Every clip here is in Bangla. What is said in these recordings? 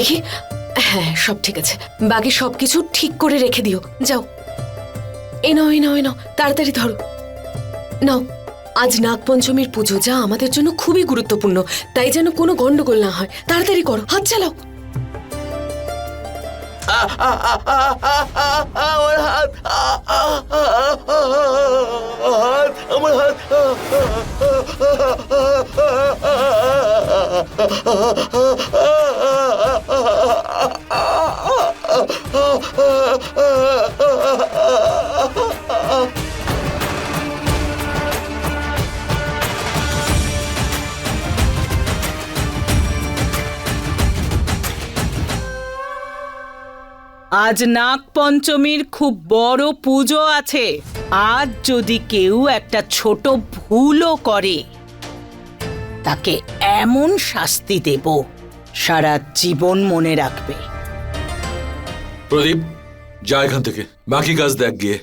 দেখি। হ্যাঁ সব ঠিক আছে। বাকি সব কিছু ঠিক করে রেখে দিও। যাও। এ নাও এ নাও এ তাড়াতাড়ি ধরো। নাও। আজ নাগপঞ্চমীর পুজো যা আমাদের জন্য খুবই গুরুত্বপূর্ণ। তাই যেন কোনো গন্ডগোল না হয়। তাড়াতাড়ি করো। হাত চালাও। আমার হাত হাত আমার হাত আজ নাগ পঞ্চমীর খুব বড় পুজো আছে। আজ যদি কেউ একটা ছোট ভুলও করে, তাকে এমন শাস্তি দেব, সারা জীবন মনে রাখবে। প্রদীপ, যা এখান থেকে। বাকি কাজ দেখ গিয়ে।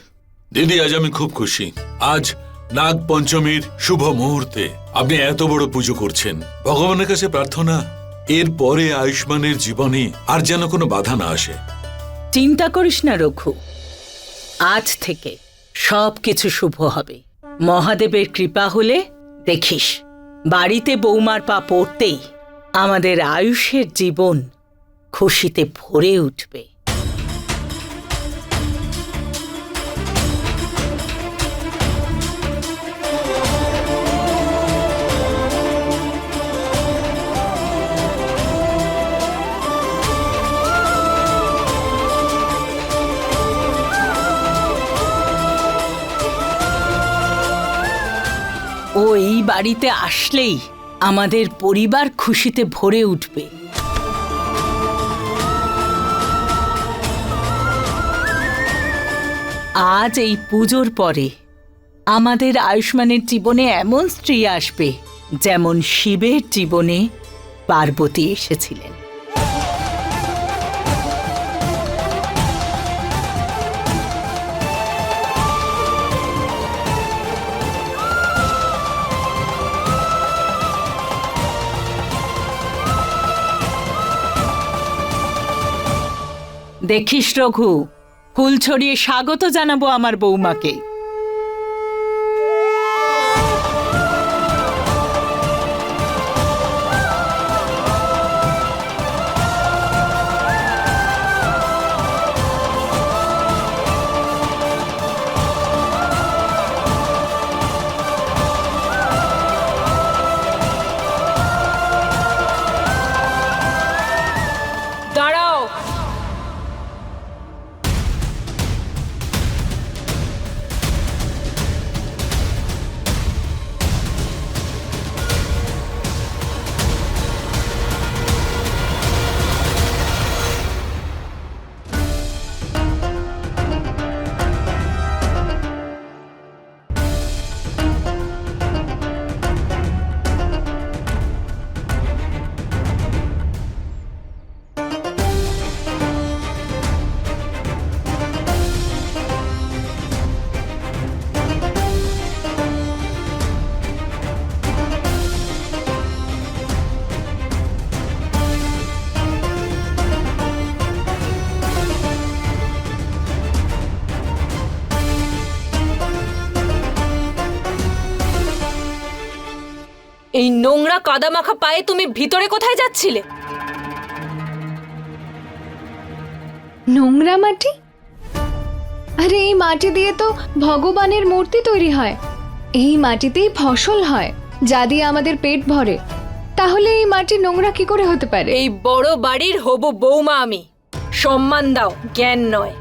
দিদি, আজ আমি খুব খুশি। আজ নাগ পঞ্চমীর শুভ মুহূর্তে আপনি এত বড় পুজো করছেন। ভগবানের কাছে প্রার্থনা এর পরে আয়ুষ্মানের জীবনে আর যেন কোনো বাধা না আসে। চিন্তা করিস না, রঘু। আজ থেকে সব কিছু শুভ হবে। মহাদেবের কৃপা হলে দেখিস, বাড়িতে বৌমার পা পড়তেই আমাদের আয়ুষের জীবন খুশিতে ভরে উঠবে। ও এই বাড়িতে আসলেই আমাদের পরিবার খুশিতে ভরে উঠবে। আজ এই পুজোর পরে আমাদের আয়ুষ্মানের জীবনে এমন স্ত্রী আসবে, যেমন শিবের জীবনে পার্বতী এসেছিলেন। দেখিস রঘু ফুল ছড়িয়ে স্বাগত জানাব আমার বৌমাকে। এই নোংরা কাদামাখা পায়ে তুমি ভিতরে কোথায় যাচ্ছিলে? নোংরা মাটি? আরে এই মাটি দিয়ে তো ভগবানের মূর্তি তৈরি হয়। এই মাটিতেই ফসল হয় যা দিয়ে আমাদের পেট ভরে। তাহলে এই মাটি নোংরা কি করে হতে পারে? এই বড় বাড়ির হবু বৌমা আমি। সম্মান দাও জ্ঞান নয়।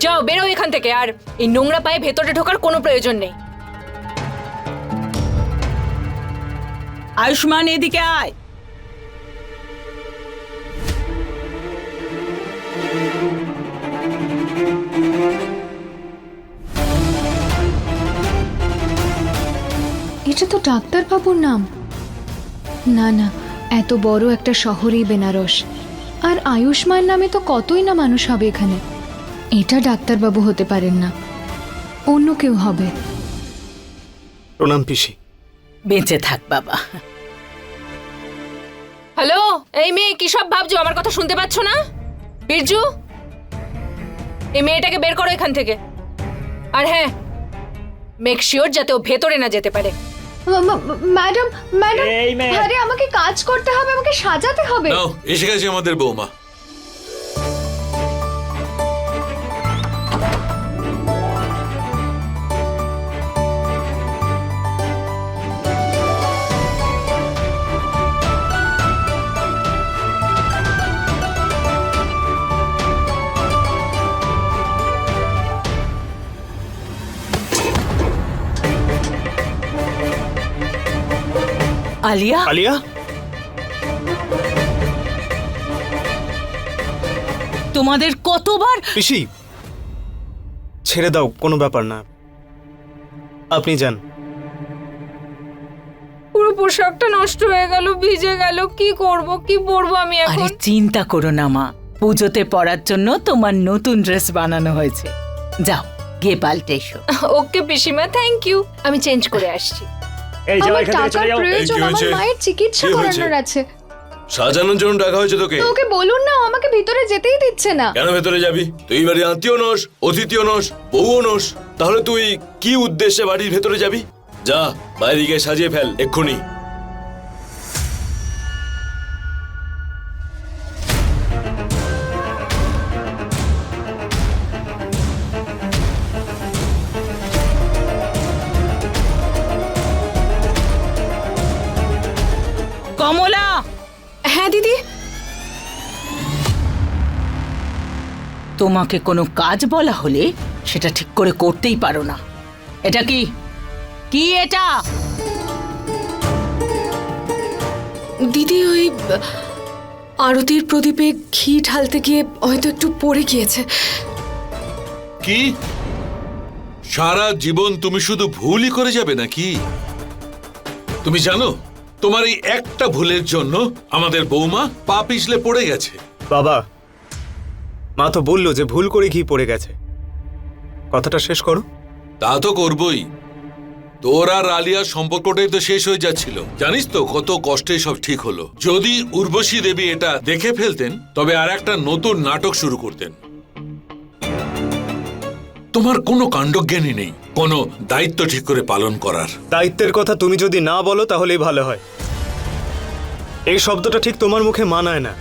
যাও বেরো এখান থেকে আর এই নোংরা পায়ে ভেতরে ঢোকার কোনো প্রয়োজন নেই। আয়ুষ্মান এদিকে আয়। এটা তো ডাক্তারবাবুর নাম। না না এত বড় একটা শহরেই বেনারস। আর আয়ুষ্মান নামে তো কতই না মানুষ হবে এখানে। এটা ডাক্তারবাবু হতে পারেন না। অন্য কেউ হবে। প্রণাম পিসি। বেঁচে থাক বাবা। হ্যালো এই মেয়ে কি সব ভাবছ? আমার কথা শুনতে পাচ্ছ না? বিরজু এই মেয়েটাকে বের করো এখান থেকে। আর হ্যাঁ মেক শিওর যাতে ও ভেতরে না যেতে পারে। ম্যাডাম ম্যাডাম আরে আমাকে কাজ করতে হবে আমাকে সাজাতে হবে। নাও এসে গেছে আমাদের বৌমা। আলিয়া? আলিয়া? তোমাদের কতবার? পিসি ছেড়ে দাও কোনো ব্যাপার না। আপনি যান। পুরো পোশাকটা নষ্ট হয়ে গেল ভিজে গেল কি করব কি পরবো আমি আরে এখন চিন্তা করো না মা। পুজোতে পরার জন্য তোমার নতুন ড্রেস বানানো হয়েছে। যাও গিয়ে পাল্টে এসো। ওকে পিসিমা থ্যাংক ইউ আমি চেঞ্জ করে আসছি। আমার টাকার প্রয়োজন কি আমার হয়েছে? মায়ের চিকিৎসা কি হয়েছে? করানোর আছে। সাজানোর জন্য ডাকা হয়েছে তোকে? তো ওকে বলুন না ও আমাকে ভিতরে যেতেই দিচ্ছে না। কেন ভেতরে যাবি? তুই বাড়ির আত্মীয় নস অতিথিও নস বউও নস। তাহলে তুই কি উদ্দেশ্যে বাড়ির ভেতরে যাবি? যা বাইরে গিয়ে সাজিয়ে ফেল এক্ষুনি। কমলা! হ্যাঁ দিদি। তোমাকে কোনো কাজ বলা হলে সেটা ঠিক করে করতেই পারো না। এটা কি? কি এটা? দিদি ওই আরতির প্রদীপে ঘি ঢালতে গিয়ে হয়তো একটু পড়ে গিয়েছে। কি? সারা জীবন তুমি শুধু ভুলই করে যাবে নাকি? তুমি জানো তোমার এই একটা ভুলের জন্য আমাদের বৌমা পা পিছলে পড়ে গেছে। বাবা মা তো বলল যে ভুল করে ঘি পড়ে গেছে। কথাটা শেষ করো। তা তো করবই। তোর আর আলিয়ার সম্পর্কটাই তো শেষ হয়ে যাচ্ছিল। জানিস তো কত কষ্টে সব ঠিক হলো। যদি উর্বশী দেবী এটা দেখে ফেলতেন তবে আর একটা নতুন নাটক শুরু করতেন। তোমার কোনো কাণ্ডজ্ঞানী নেই কোনো দায়িত্ব ঠিক করে পালন করার। দায়িত্বের কথা তুমি যদি না বলো তাহলেই ভালো হয়। এই শব্দটা ঠিক তোমার মুখে মানায় না।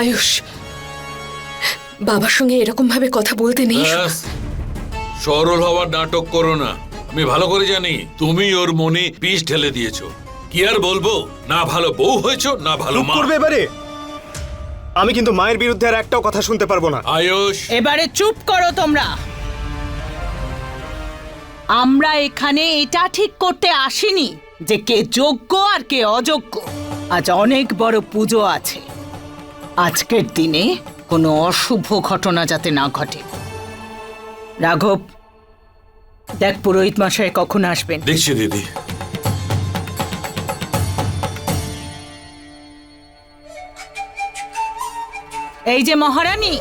আয়ুষ বাবার সঙ্গে এরকম ভাবে কথা বলতে নেই? ব্যাস, সরল হওয়ার নাটক করো না। আমি ভালো করে জানি তুমি ওর মনে পিস ঢেলে দিয়েছ। কি আর বলব? না ভালো বউ হয়েছো না ভালো মা। করবে এবারে। আমি কিন্তু মায়ের বিরুদ্ধে আর একটাও কথা শুনতে পারব না। আয়ুষ। এবারে চুপ করো তোমরা। আমরা এখানে এটা ঠিক করতে আসিনি যে কে যোগ্য আর কে অযোগ্য। আজ অনেক বড় পুজো আছে। আজকের দিনে কোনো অশুভ ঘটনা যাতে না ঘটে। রাঘব দেখ পুরোহিত মশাই কখন আসবেন? দেখছি দিদি। এই যে মহারানী,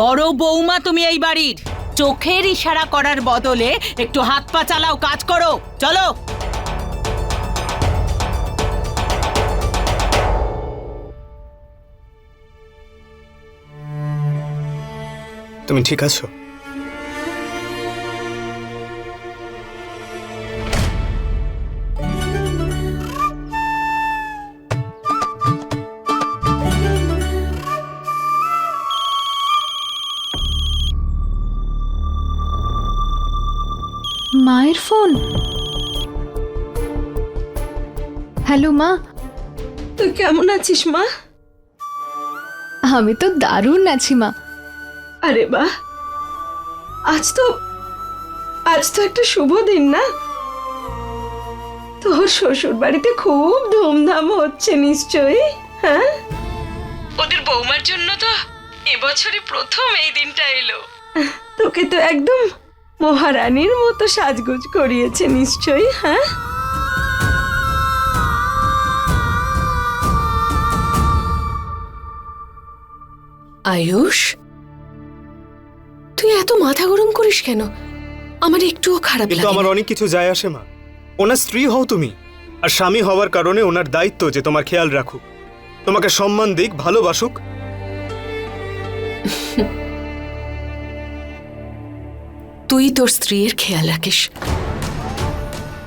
বড় বৌমা তুমি এই বাড়ির। চোখের ইশারা করার বদলে একটু হাত পা চালাও, কাজ করো, চলো। তুমি ঠিক আছো? মা। তুই কেমন আছিস মা? আমি তো দারুণ আছি মা। আরে বাহ আজ তো আজ তো একটা শুভ দিন না? তোর শ্বশুর বাড়িতে খুব ধুমধাম হচ্ছে নিশ্চয়ই হ্যাঁ? ওদের বৌমার জন্য তো এবছরই প্রথম এই দিনটা এলো। তোকে তো একদম মহারানীর মতো সাজগোজ করিয়েছে নিশ্চয়ই হ্যাঁ? আয়ুষ? তুই এত মাথা গরম করিস কেন? আমার একটুও খারাপ কিন্তু লাগে আমার না। অনেক কিছু যায় আসে মা। ওনার স্ত্রী হও তুমি আর স্বামী হওয়ার কারণে ওনার দায়িত্ব যে তোমার খেয়াল রাখুক। তোমাকে সম্মান দিক ভালোবাসুক। তুই তোর স্ত্রীর খেয়াল রাখিস।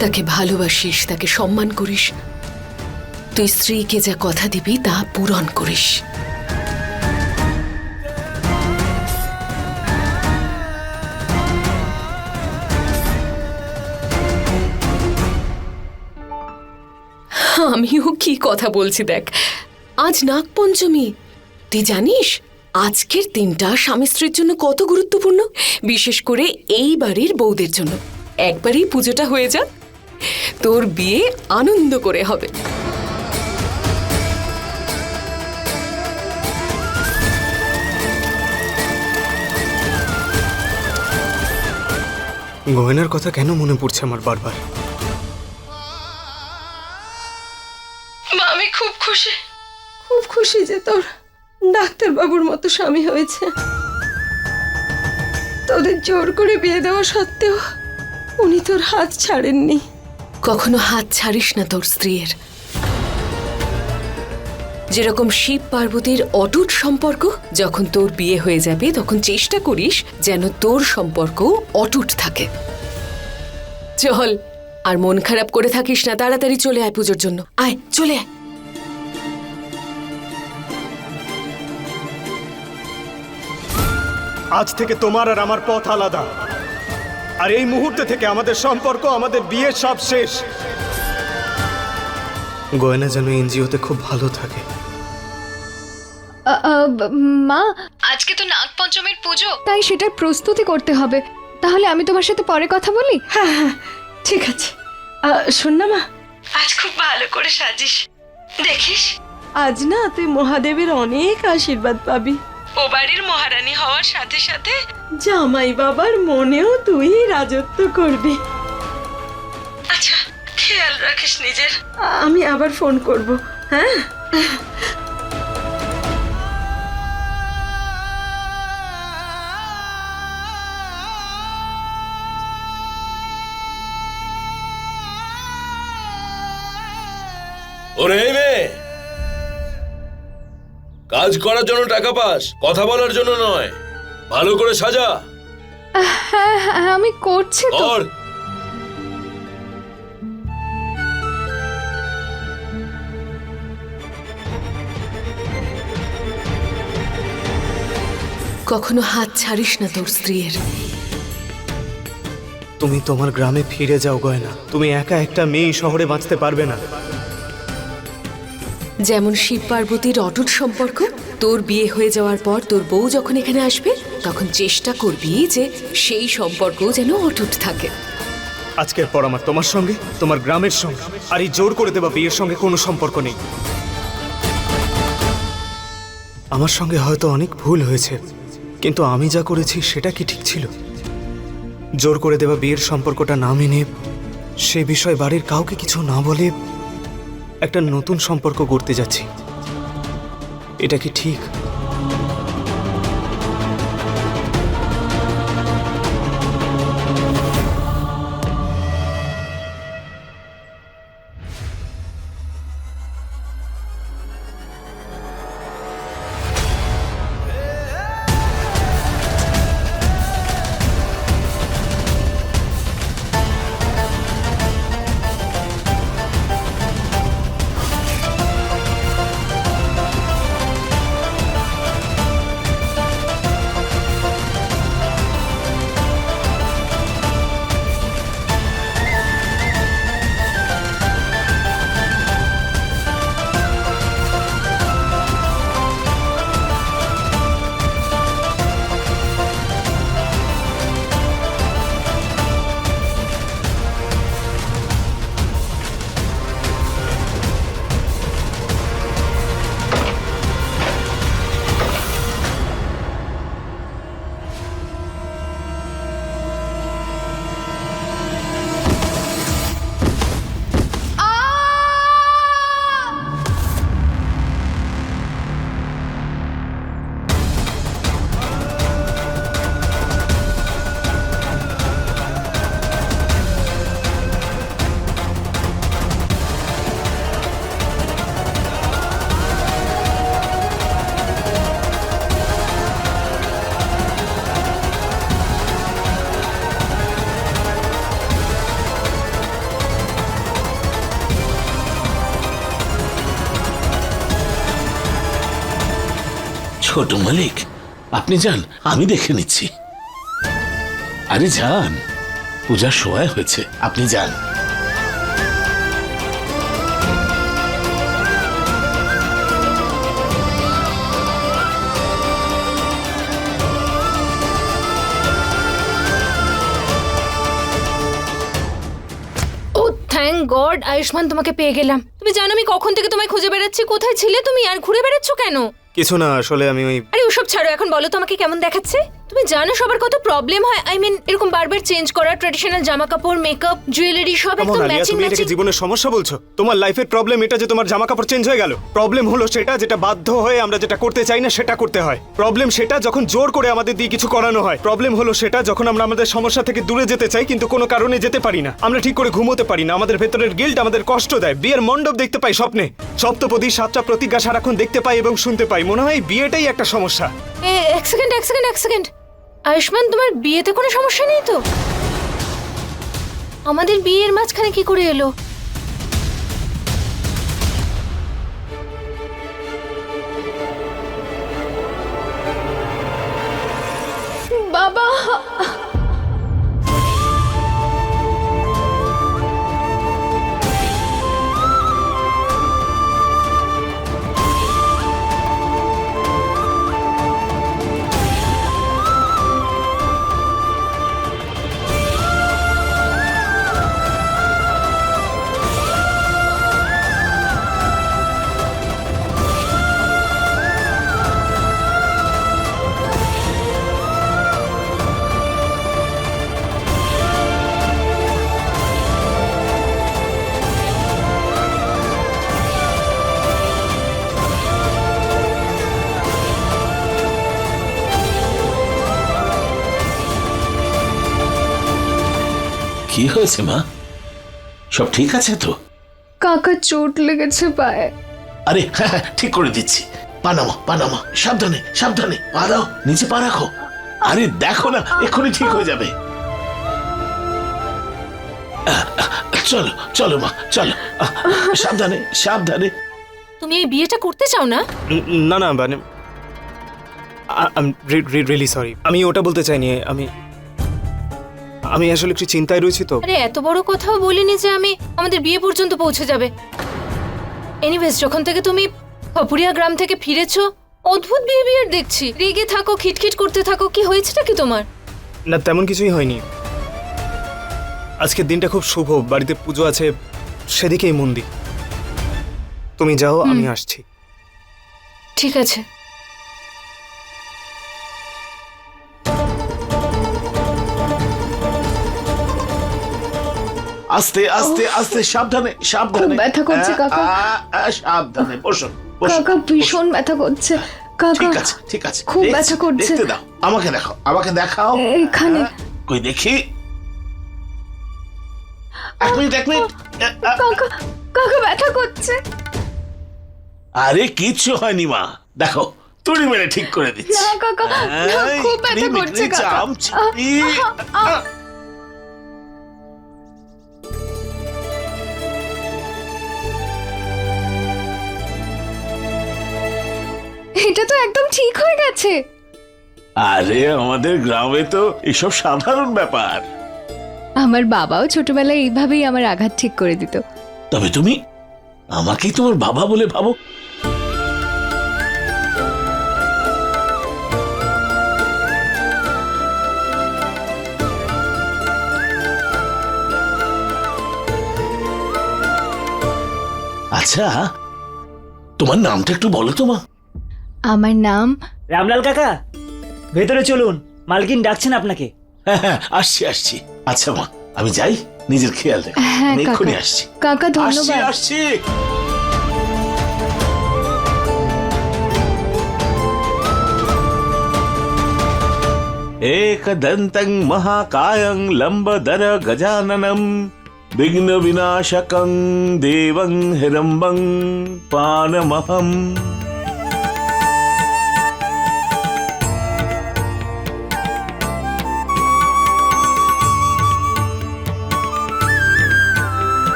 তাকে ভালোবাসিস তাকে সম্মান করিস। তুই স্ত্রীকে যা কথা দিবি তা পূরণ করিস। আমিও কি কথা বলছি দেখ। আজ নাগপঞ্চমী। তুই জানিস, আজকের দিনটা স্বামী স্ত্রীর জন্য কত গুরুত্বপূর্ণ? বিশেষ করে এই বাড়ির বউদের জন্য। একবারই পুজোটা হয়ে যাক। তোর বিয়ে আনন্দ করে হবে। গয়নার কথা কেন মনে পড়ছে আমার বারবার? খুশি? খুব খুশি যে তোর ডাক্তার বাবুর মতো স্বামী হয়েছে। তোদের জোর করে বিয়ে দেওয়া সত্ত্বেও উনি তোর হাত ছাড়েননি। কখনো হাত ছাড়িস না তোর স্ত্রীর। যেরকম শিব পার্বতীর অটুট সম্পর্ক যখন তোর বিয়ে হয়ে যাবে তখন চেষ্টা করিস যেন তোর সম্পর্ক অটুট থাকে। চল আর মন খারাপ করে থাকিস না তাড়াতাড়ি চলে আয় পুজোর জন্য। আয় চলে আয়। আজ থেকে তোমার আর আমার পথ আলাদা। আর এই মুহূর্তে থেকে আমাদের সম্পর্ক আমাদের বিয়ে সব শেষ। গয়না যেন এনজিওতে খুব ভালো থাকে। মা? আজকে তো নাগ পঞ্চমীর পুজো। তাই সেটার প্রস্তুতি করতে হবে। তাহলে আমি তোমার সাথে পরে কথা বলি? হ্যাঁ হ্যাঁ ঠিক আছে। শোন না মা। আজ খুব ভালো করে সাজিস। দেখিস। আজ না তুই মহাদেবের অনেক আশীর্বাদ পাবি। ও বাড়ির মহারানী হওয়ার সাথে সাথে জামাই বাবার মনেও তুই রাজত্ব করবি। আচ্ছা খেয়াল রাখিস নিজের। আমি আবার ফোন করব হ্যাঁ? ওরে কাজ করার জন্য টাকা পাস কথা বলার জন্য নয়। ভালো করে সাজা। হ্যাঁ হ্যাঁ আমি করছি তো। কর কখনো হাত ছাড়িস না তোর স্ত্রীর। তুমি তোমার গ্রামে ফিরে যাও গয়না। তুমি একা একটা মেয়ে শহরে বাঁচতে পারবে না। যেমন শিব পার্বতীর অটুট সম্পর্ক, তোর বিয়ে হয়ে যাওয়ার পর তোর বউ যখন এখানে আসবে, তখন চেষ্টা করবি যে সেই সম্পর্ক যেন অটুট থাকে। আজকের পর আমার তোমার সঙ্গে, তোমার গ্রামের সঙ্গে, আর এই জোর করে দেওয়া বিয়ের সঙ্গে কোনো সম্পর্ক নেই। আমার সঙ্গে হয়তো অনেক ভুল হয়েছে, কিন্তু আমি যা করেছি সেটা কি ঠিক ছিল? জোর করে দেওয়া বিয়ের সম্পর্কটা না মেনে সে বিষয়ে বাড়ির কাউকে কিছু না বলে একটা নতুন সম্পর্ক গড়তে যাচ্ছি। এটা কি ঠিক? ছোট মালিক। আপনি যান, আমি দেখে নিচ্ছি। আরে যান পূজার সময় হয়েছে, আপনি যান। গড আয়ুষ্মান তোমাকে পেয়ে গেলাম। তুমি জানো আমি কখন থেকে তোমায় খুঁজে বেড়াচ্ছি, কোথায় ছিলে তুমি, আর ঘুরে বেড়াচ্ছ কেন? কিছু না আসলে আমি ওই আরে ওসব ছাড়ো এখন বলো তো আমাকে কেমন দেখাচ্ছে? তুমি জানো সবার কত প্রবলেম হয়? আই মিন এরকম বারবার চেঞ্জ করা ট্রেডিশনাল জামা কাপড় মেকআপ জুয়েলারি সব কেমন একদম আলিয়া ম্যাচিং তুমি এটাকে জীবনের সমস্যা বলছো? তোমার লাইফের প্রবলেম এটা যে তোমার জামা কাপড় চেঞ্জ হয়ে গেল। প্রবলেম হলো সেটা যেটা বাধ্য হয়ে আমরা যেটা করতে চাই না সেটা করতে হয়। প্রবলেম সেটা যখন জোর করে আমাদের দিয়ে কিছু করানো হয়। প্রবলেম হলো সেটা যখন আমরা আমাদের সমস্যা থেকে দূরে যেতে চাই কিন্তু কোনো কারণে যেতে পারি না। আমরা ঠিক করে ঘুমোতে পারি না। আমাদের ভেতরের গিল্ট আমাদের কষ্ট দেয়। বিয়ের মণ্ডপ দেখতে পাই স্বপ্নে। সপ্তপদী সাতটা প্রতিজ্ঞা সারাক্ষণ দেখতে পাই এবং শুনতে পাই। মনে হয় এই বিয়েটাই একটা সমস্যা। এক সেকেন্ড এক সেকেন্ড এক সেকেন্ড আয়ুষ্মান তোমার বিয়েতে কোনো সমস্যা নেই তো? আমাদের বিয়ের মাঝখানে কি করে এলো? হয়েছে মা? সব ঠিক আছে তো? কাকা চোট লেগেছে পায়ে। আরে হ্যাঁ হ্যাঁ ঠিক করে দিচ্ছি। পানামা পানামা সাবধানে সাবধানে। পা দাও নিচে পা রাখো। আরে দেখো না এক্ষুনি ঠিক হয়ে যাবে। চলো চলো মা চলো। আহ, সাবধানে সাবধানে। তুমি এই বিয়েটা করতে চাও না? না না মানে রিয়েলি সরি আমি ওটা বলতে চাইনি আমি আমি আসলে একটু চিন্তায় রয়েছি তো। আরে এত বড় কথাও বলিনি যে আমি আমাদের বিয়ে পর্যন্ত পৌঁছে যাবে। এনিওয়েজ যখন থেকে তুমি খপুরিয়া গ্রাম থেকে ফিরেছো অদ্ভুত বিহেভিয়ার দেখছি। রেগে থাকো খিটখিট করতে থাকো কি হয়েছেটা কি তোমার? না তেমন কিছুই হয়নি। আজকের দিনটা খুব শুভ বাড়িতে পুজো আছে সেদিকেই মন্দির তুমি যাও আমি আসছি। ঠিক আছে। আস্তে আস্তে আস্তে সাবধানে সাবধানে। ব্যথা করছে, কাকা। সাবধানে বসুন বসুন, কাকা ভীষণ ব্যথা করছে। কাকা ঠিক আছে ঠিক আছে খুব ব্যথা করছে। দেখতে দাও আমাকে দেখাও আমাকে দেখাও। এখানে কই দেখি? এক মিনিট এক মিনিট। কাকা কাকা ব্যথা করছে। আরে কিচ্ছু হয়নি মা। দেখো তুড়ি মেরে ঠিক করে দিচ্ছি। না কাকা খুব ব্যথা করছে কাকা। এটা তো একদম ঠিক হয়ে গেছে। আরে আমাদের গ্রামে তো এসব সাধারণ ব্যাপার। আমার বাবাও ছোটবেলায় এইভাবেই আমার আঘাত ঠিক করে দিত। তবে তুমি আমাকেই তোমার বাবা বলে ভাবো। আচ্ছা তোমার নামটা একটু বলো তো মা। আমার নাম রামলাল কাকা ভেতরে চলুন মালকিন ডাকছেন আপনাকে হ্যাঁ হ্যাঁ আসছি আসছি আচ্ছা মা আমি যাই নিজের খেয়াল রেখো হ্যাঁ আমি এক্ষুনি কাকা আসছি কাকা আসছি ধন্যবাদ আসছি एकदन्तं महाकायं लम्बदर गजाननं विघ्नविनाशकं देवं हिरम्बं पानमहम्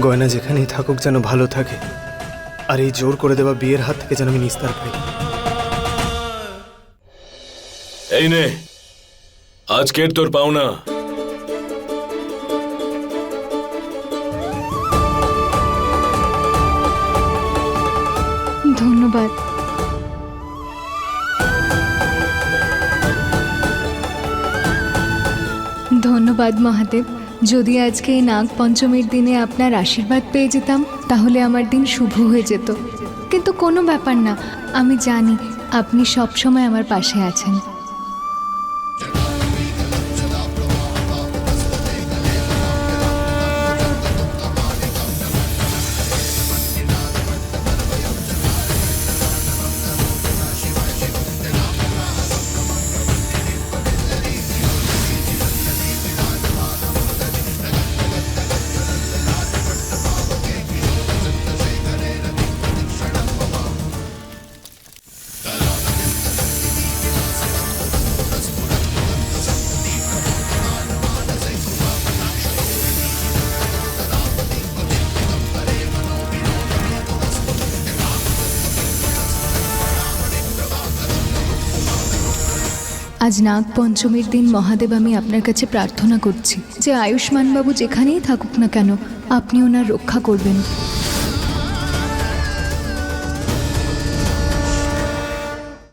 গয়না যেখানেই থাকুক যেন ভালো থাকে। আর এই জোর করে দেওয়া বিয়ের হাত থেকে যেন আমি নিস্তার পাই। এই নে। আজকের তোর পাওনা। ধন্যবাদ। ধন্যবাদ মহাদেব। যদি আজকে এই নাগ পঞ্চমীর দিনে আপনার আশীর্বাদ পেয়ে যেতাম, তাহলে আমার দিন শুভ হয়ে যেত। কিন্তু কোনো ব্যাপার না, আমি জানি আপনি সবসময় আমার পাশে আছেন। আজ নাগ পঞ্চমীর দিন মহাদেব, আমি আপনার কাছে প্রার্থনা করছি যে আয়ুষ্মানবাবু যেখানেই থাকুক না কেন, আপনি ওনার রক্ষা করবেন।